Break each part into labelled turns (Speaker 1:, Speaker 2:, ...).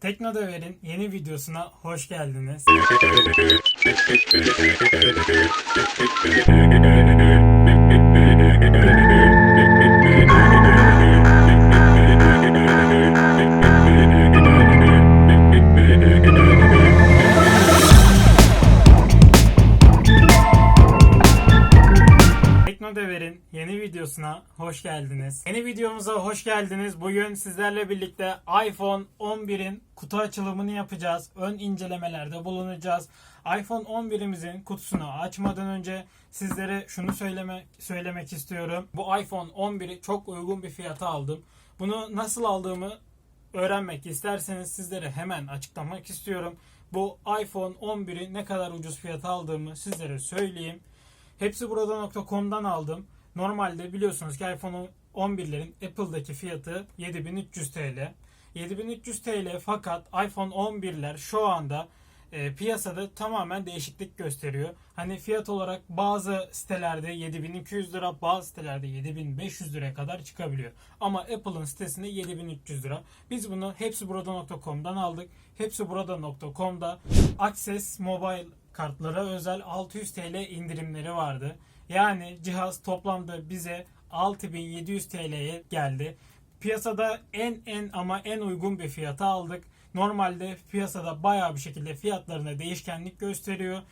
Speaker 1: Teknodever'in yeni videosuna hoş geldiniz. Teknodever'in yeni videosuna hoş geldiniz. Yeni videomuza hoş geldiniz. Bugün sizlerle birlikte iPhone 11'in kutu açılımını yapacağız. Ön incelemelerde bulunacağız. iPhone 11'imizin kutusunu açmadan önce sizlere şunu söyleme, söylemek istiyorum. Bu iPhone 11'i çok uygun bir fiyata aldım. Bunu nasıl aldığımı öğrenmek isterseniz sizlere hemen açıklamak istiyorum. Bu iPhone 11'i ne kadar ucuz fiyata aldığımı sizlere söyleyeyim. Hepsi burada.com'dan aldım. Normalde biliyorsunuz ki iPhone 11'lerin Apple'daki fiyatı 7300 TL. 7300 TL fakat iPhone 11'ler şu anda e, piyasada tamamen değişiklik gösteriyor. Hani fiyat olarak bazı sitelerde 7200 lira, bazı sitelerde 7500 liraya kadar çıkabiliyor. Ama Apple'ın sitesinde 7300 lira. Biz bunu hepsi burada.com'dan aldık. Hepsi burada.com'da Access Mobile kartlara özel 600 TL indirimleri vardı. Yani cihaz toplamda bize 6700 TL'ye geldi. Piyasada en en ama en uygun bir fiyata aldık. Normalde piyasada bayağı bir şekilde fiyatlarında değişkenlik gösteriyor.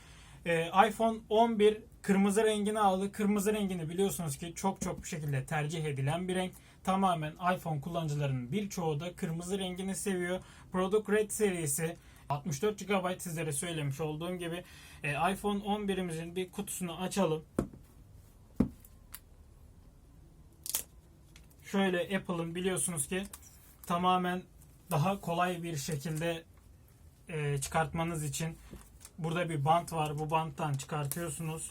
Speaker 1: Ee, iPhone 11 kırmızı rengini aldı. Kırmızı rengini biliyorsunuz ki çok çok bir şekilde tercih edilen bir renk. Tamamen iPhone kullanıcılarının birçoğu da kırmızı rengini seviyor. Product Red serisi 64 GB sizlere söylemiş olduğum gibi e, iPhone 11'imizin bir kutusunu açalım. Şöyle Apple'ın biliyorsunuz ki tamamen daha kolay bir şekilde e, çıkartmanız için burada bir bant var. Bu banttan çıkartıyorsunuz.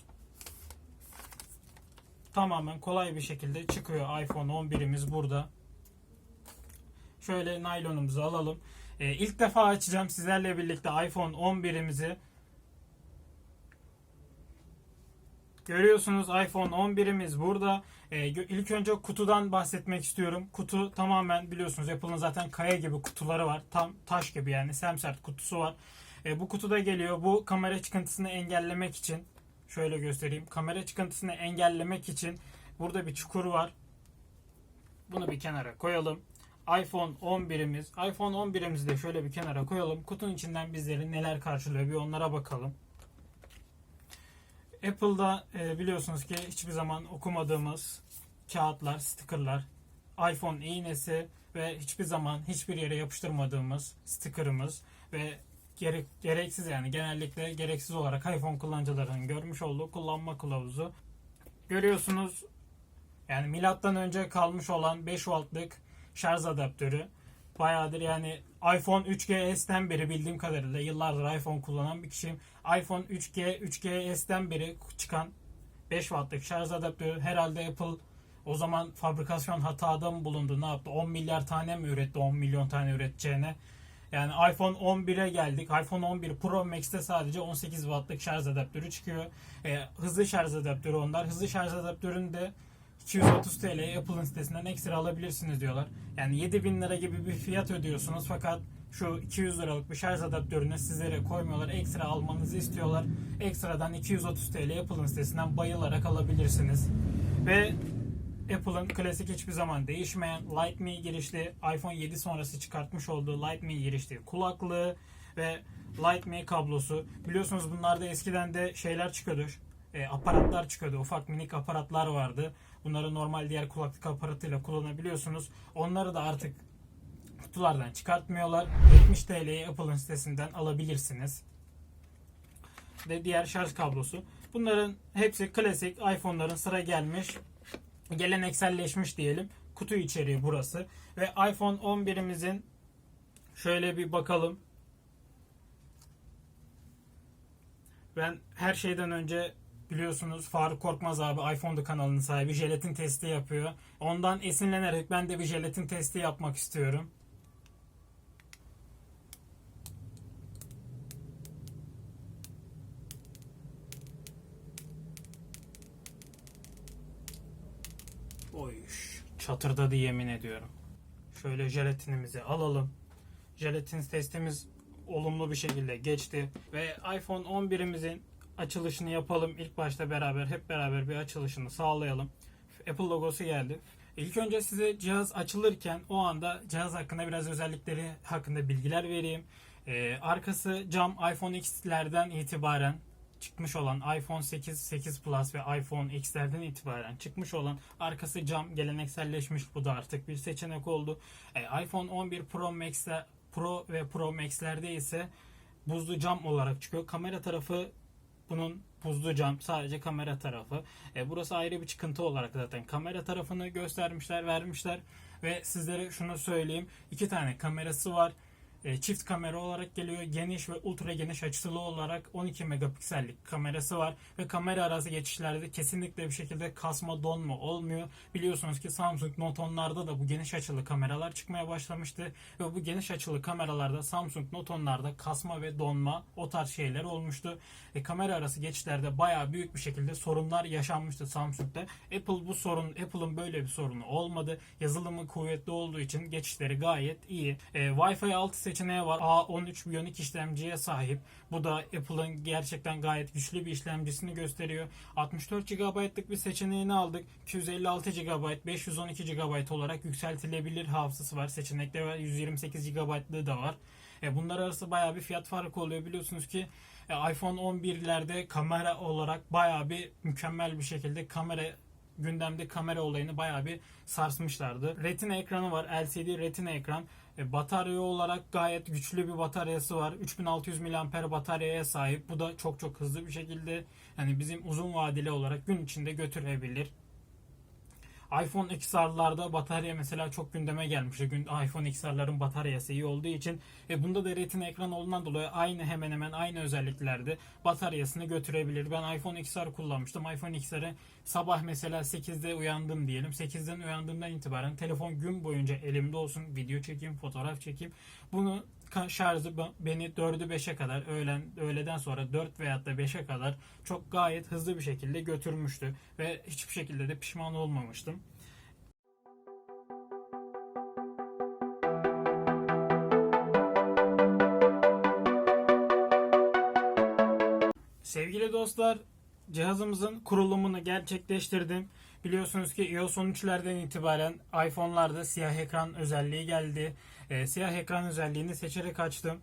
Speaker 1: Tamamen kolay bir şekilde çıkıyor iPhone 11'imiz burada. Şöyle naylonumuzu alalım. E, ilk defa açacağım sizlerle birlikte iPhone 11'imizi. Görüyorsunuz iPhone 11'imiz burada. E, gö- ilk önce kutudan bahsetmek istiyorum. Kutu tamamen biliyorsunuz Apple'ın zaten kaya gibi kutuları var. Tam taş gibi yani semsert kutusu var. E, bu kutuda geliyor. Bu kamera çıkıntısını engellemek için şöyle göstereyim. Kamera çıkıntısını engellemek için burada bir çukur var. Bunu bir kenara koyalım. iPhone 11'imiz. iPhone 11'imizi de şöyle bir kenara koyalım. Kutunun içinden bizleri neler karşılıyor bir onlara bakalım. Apple'da e, biliyorsunuz ki hiçbir zaman okumadığımız kağıtlar, stickerlar, iPhone iğnesi ve hiçbir zaman hiçbir yere yapıştırmadığımız stickerımız ve gerek, gereksiz yani genellikle gereksiz olarak iPhone kullanıcılarının görmüş olduğu kullanma kılavuzu. Görüyorsunuz yani milattan önce kalmış olan 5 wattlık şarj adaptörü. Bayağıdır yani iPhone 3GS'ten beri bildiğim kadarıyla yıllardır iPhone kullanan bir kişiyim. iPhone 3G, 3GS'ten beri çıkan 5 wattlık şarj adaptörü herhalde Apple o zaman fabrikasyon hatada mı bulundu ne yaptı 10 milyar tane mi üretti 10 milyon tane üreteceğine. Yani iPhone 11'e geldik. iPhone 11 Pro Max'te sadece 18 wattlık şarj adaptörü çıkıyor. Ee, hızlı şarj adaptörü onlar. Hızlı şarj adaptörünü de 230 TL Apple'ın sitesinden ekstra alabilirsiniz diyorlar. Yani 7000 lira gibi bir fiyat ödüyorsunuz fakat şu 200 liralık bir şarj adaptörünü sizlere koymuyorlar. Ekstra almanızı istiyorlar. Ekstradan 230 TL Apple'ın sitesinden bayılarak alabilirsiniz. Ve Apple'ın klasik hiçbir zaman değişmeyen Lightning girişli iPhone 7 sonrası çıkartmış olduğu Lightning girişli kulaklığı ve Lightning kablosu. Biliyorsunuz bunlarda eskiden de şeyler çıkıyordu. E, aparatlar çıkıyordu. Ufak minik aparatlar vardı. Bunları normal diğer kulaklık aparatıyla kullanabiliyorsunuz. Onları da artık kutulardan çıkartmıyorlar. 70 TL'ye Apple'ın sitesinden alabilirsiniz. Ve diğer şarj kablosu. Bunların hepsi klasik iPhone'ların sıra gelmiş gelenekselleşmiş diyelim. Kutu içeriği burası. Ve iPhone 11'imizin şöyle bir bakalım. Ben her şeyden önce biliyorsunuz Faruk Korkmaz abi iPhone'da kanalının sahibi jelatin testi yapıyor. Ondan esinlenerek ben de bir jelatin testi yapmak istiyorum. Oy çatırdadı yemin ediyorum. Şöyle jelatinimizi alalım. jelatin testimiz olumlu bir şekilde geçti ve iPhone 11'imizin açılışını yapalım. İlk başta beraber hep beraber bir açılışını sağlayalım. Apple logosu geldi. İlk önce size cihaz açılırken o anda cihaz hakkında biraz özellikleri hakkında bilgiler vereyim. Ee, arkası cam iPhone X'lerden itibaren çıkmış olan iPhone 8, 8 Plus ve iPhone X'lerden itibaren çıkmış olan arkası cam gelenekselleşmiş bu da artık bir seçenek oldu. Ee, iPhone 11 Pro Max'ler Pro ve Pro Max'lerde ise buzlu cam olarak çıkıyor. Kamera tarafı bunun buzlu cam sadece kamera tarafı. E, burası ayrı bir çıkıntı olarak zaten kamera tarafını göstermişler, vermişler ve sizlere şunu söyleyeyim. iki tane kamerası var. E, çift kamera olarak geliyor. Geniş ve ultra geniş açılı olarak 12 megapiksellik kamerası var ve kamera arası geçişlerde kesinlikle bir şekilde kasma donma olmuyor. Biliyorsunuz ki Samsung Note 10'larda da bu geniş açılı kameralar çıkmaya başlamıştı ve bu geniş açılı kameralarda Samsung Note 10'larda kasma ve donma o tarz şeyler olmuştu. E, kamera arası geçişlerde bayağı büyük bir şekilde sorunlar yaşanmıştı Samsung'da. Apple bu sorun Apple'ın böyle bir sorunu olmadı. Yazılımı kuvvetli olduğu için geçişleri gayet iyi. E, Wi-Fi 6 seçeneği var. A13 Bionic işlemciye sahip. Bu da Apple'ın gerçekten gayet güçlü bir işlemcisini gösteriyor. 64 GB'lık bir seçeneğini aldık. 256 GB, 512 GB olarak yükseltilebilir hafızası var. Seçenekte var. 128 GB'lığı da var. E, bunlar arası bayağı bir fiyat farkı oluyor. Biliyorsunuz ki e, iPhone 11'lerde kamera olarak bayağı bir mükemmel bir şekilde kamera gündemde kamera olayını bayağı bir sarsmışlardı. Retina ekranı var. LCD retina ekran. E, batarya olarak gayet güçlü bir bataryası var. 3600 mAh bataryaya sahip. Bu da çok çok hızlı bir şekilde yani bizim uzun vadeli olarak gün içinde götürebilir iPhone XR'larda batarya mesela çok gündeme gelmişti. Gün iPhone XR'ların bataryası iyi olduğu için ve bunda da retina ekran olduğundan dolayı aynı hemen hemen aynı özelliklerde bataryasını götürebilir. Ben iPhone XR kullanmıştım. iPhone XR'ı sabah mesela 8'de uyandım diyelim. 8'den uyandığımdan itibaren telefon gün boyunca elimde olsun. Video çekeyim, fotoğraf çekeyim. Bunu şarjı beni 4'ü 5'e kadar öğlen öğleden sonra 4 veyahut da 5'e kadar çok gayet hızlı bir şekilde götürmüştü ve hiçbir şekilde de pişman olmamıştım. Sevgili dostlar, cihazımızın kurulumunu gerçekleştirdim. Biliyorsunuz ki iOS 13'lerden itibaren iPhone'larda siyah ekran özelliği geldi. E, siyah ekran özelliğini seçerek açtım.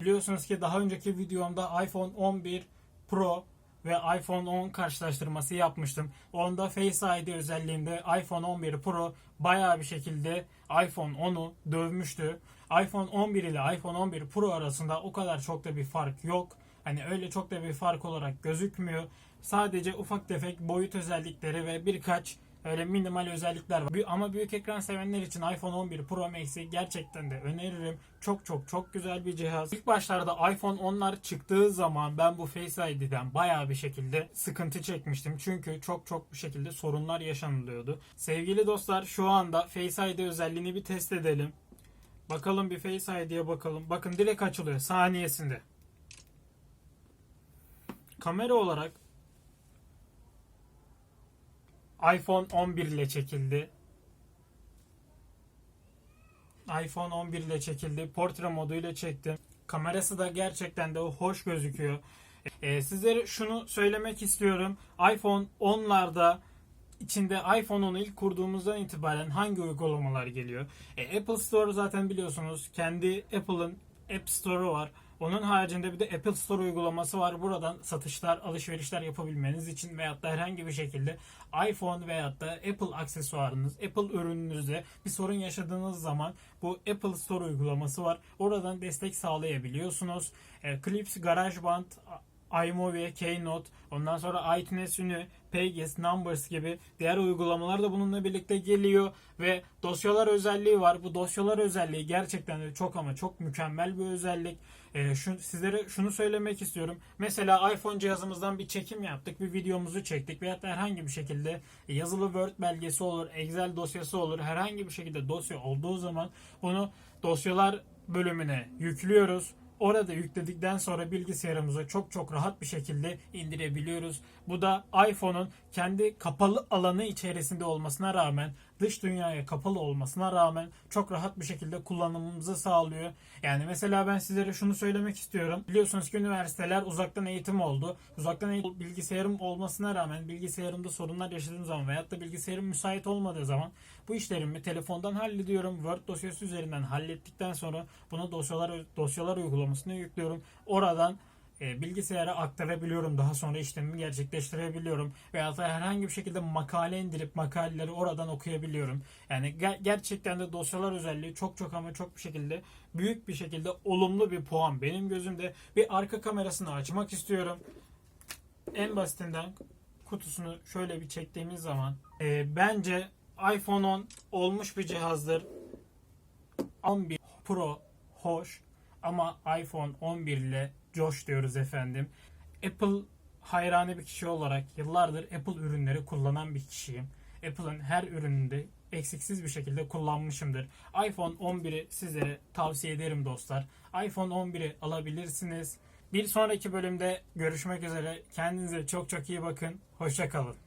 Speaker 1: Biliyorsunuz ki daha önceki videomda iPhone 11 Pro ve iPhone 10 karşılaştırması yapmıştım. Onda Face ID özelliğinde iPhone 11 Pro bayağı bir şekilde iPhone 10'u dövmüştü. iPhone 11 ile iPhone 11 Pro arasında o kadar çok da bir fark yok. Hani öyle çok da bir fark olarak gözükmüyor. Sadece ufak tefek boyut özellikleri ve birkaç öyle minimal özellikler var. Ama büyük ekran sevenler için iPhone 11 Pro Max'i gerçekten de öneririm. Çok çok çok güzel bir cihaz. İlk başlarda iPhone 10'lar çıktığı zaman ben bu Face ID'den bayağı bir şekilde sıkıntı çekmiştim. Çünkü çok çok bir şekilde sorunlar yaşanılıyordu. Sevgili dostlar şu anda Face ID özelliğini bir test edelim. Bakalım bir Face ID'ye bakalım. Bakın direkt açılıyor saniyesinde. Kamera olarak iPhone 11 ile çekildi. iPhone 11 ile çekildi. Portre modu ile çektim. Kamerası da gerçekten de hoş gözüküyor. Ee, sizlere şunu söylemek istiyorum. iPhone 10'larda içinde iPhone 10'u ilk kurduğumuzdan itibaren hangi uygulamalar geliyor? E, Apple Store zaten biliyorsunuz kendi Apple'ın App Store'u var. Onun haricinde bir de Apple Store uygulaması var. Buradan satışlar, alışverişler yapabilmeniz için veyahut da herhangi bir şekilde iPhone veyahut da Apple aksesuarınız, Apple ürününüzde bir sorun yaşadığınız zaman bu Apple Store uygulaması var. Oradan destek sağlayabiliyorsunuz. E, Clips, GarageBand, iMovie, Keynote, ondan sonra iTunes Ünü, Pages, Numbers gibi diğer uygulamalar da bununla birlikte geliyor ve dosyalar özelliği var. Bu dosyalar özelliği gerçekten de çok ama çok mükemmel bir özellik. Ee, şu, sizlere şunu söylemek istiyorum. Mesela iPhone cihazımızdan bir çekim yaptık, bir videomuzu çektik veyahut da herhangi bir şekilde yazılı Word belgesi olur, Excel dosyası olur, herhangi bir şekilde dosya olduğu zaman bunu dosyalar bölümüne yüklüyoruz Orada yükledikten sonra bilgisayarımıza çok çok rahat bir şekilde indirebiliyoruz. Bu da iPhone'un kendi kapalı alanı içerisinde olmasına rağmen dış dünyaya kapalı olmasına rağmen çok rahat bir şekilde kullanımımızı sağlıyor. Yani mesela ben sizlere şunu söylemek istiyorum. Biliyorsunuz ki üniversiteler uzaktan eğitim oldu. Uzaktan eğitim bilgisayarım olmasına rağmen bilgisayarımda sorunlar yaşadığım zaman veyahut da bilgisayarım müsait olmadığı zaman bu işlerimi telefondan hallediyorum. Word dosyası üzerinden hallettikten sonra bunu dosyalar dosyalar uygulamasına yüklüyorum. Oradan e, bilgisayara aktarabiliyorum. Daha sonra işlemimi gerçekleştirebiliyorum. Veya da herhangi bir şekilde makale indirip makaleleri oradan okuyabiliyorum. Yani ger- gerçekten de dosyalar özelliği çok çok ama çok bir şekilde büyük bir şekilde olumlu bir puan. Benim gözümde bir arka kamerasını açmak istiyorum. En basitinden kutusunu şöyle bir çektiğimiz zaman e, bence iPhone 10 olmuş bir cihazdır. 11 Pro hoş ama iPhone 11 ile coş diyoruz efendim. Apple hayranı bir kişi olarak yıllardır Apple ürünleri kullanan bir kişiyim. Apple'ın her ürününde eksiksiz bir şekilde kullanmışımdır. iPhone 11'i sizlere tavsiye ederim dostlar. iPhone 11'i alabilirsiniz. Bir sonraki bölümde görüşmek üzere. Kendinize çok çok iyi bakın. Hoşça kalın.